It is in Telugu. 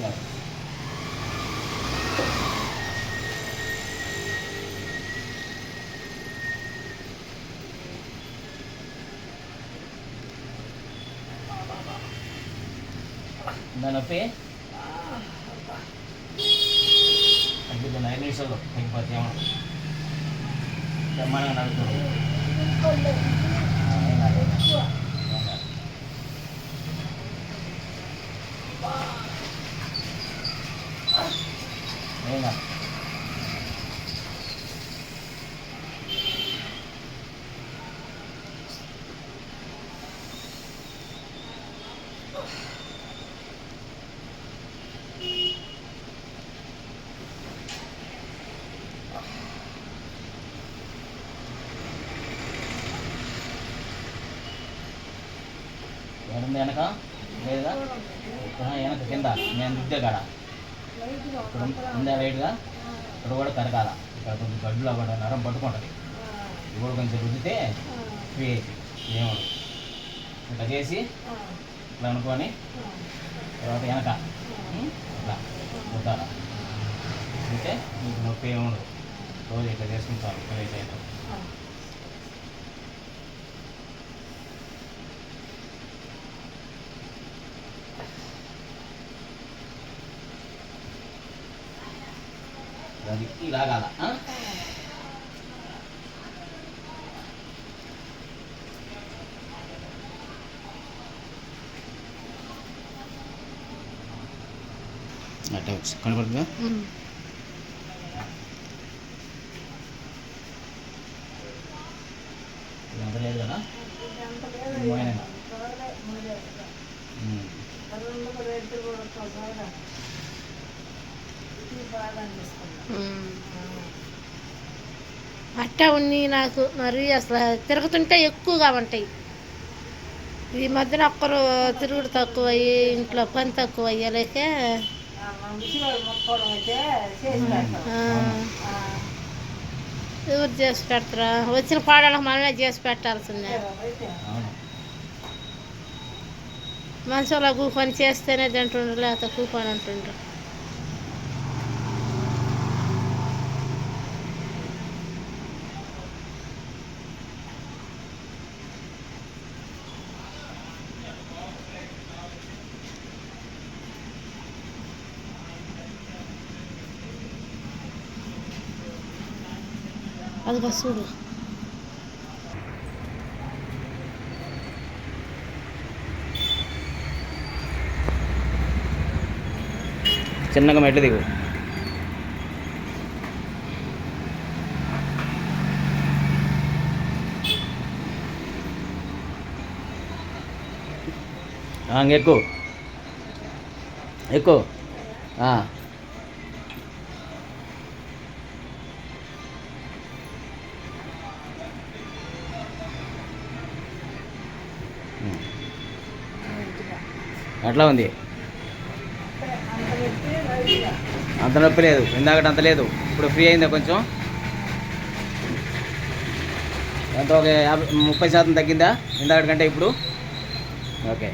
tengah nanti, Ang ganda na, ini solo. ఏం కాదు. ఏడుంది వెనక లేదా ఆ, వెనక కింద నేను దిద్దే కాడ ఇక్కడ ఉందా వెయిట్గా ఇక్కడ కూడా కరగాల ఇక్కడ కొంచెం గడ్డులో కూడా నరం పట్టుకుంటుంది. ఇది కూడా కొంచెం రుద్దితే ఫ్రీ అయితే ఏమడు ఇట్లా చేసి ఇట్లా అనుకొని తర్వాత వెనక. ఇట్లా రుద్దాల. అంటే మీకు నొప్పి ఏముండదు రోజు ఇట్లా చేసుకుంటారు ఫ్రెష్ అయితే అది ఇలాగాల వచ్చి కనపడుతుందా? లేదు కదా. అట్టా ఉన్ని నాకు మరి అసలు తిరుగుతుంటే ఎక్కువగా ఉంటాయి. ఈ మధ్యన ఒక్కరు తిరుగుడు తక్కువ అయ్యి ఇంట్లో పని తక్కువ అయ్యలేక ఎవరు చేసి పెడతారా? వచ్చిన పాడాలకు మనమే చేసి పెట్టాల్సిందే. అవును. మనుషుల కూకొని చేస్తేనే తింటుండ్రు లేకపోతే కూకొని ఉంటుండ్రు. అదిగో చూడు చిన్నగా మెట్లు దిగు. ఎక్కువ ఎక్కువ ఎట్లా ఉంది. అంత నొప్పి లేదు. ఇందాకటి అంత లేదు. ఇప్పుడు ఫ్రీ అయిందా కొంచెం? ఎంత? ఒక యాభై ముప్పై శాతం తగ్గిందా? ఇందాకటి కంటే ఇప్పుడు? ఓకే.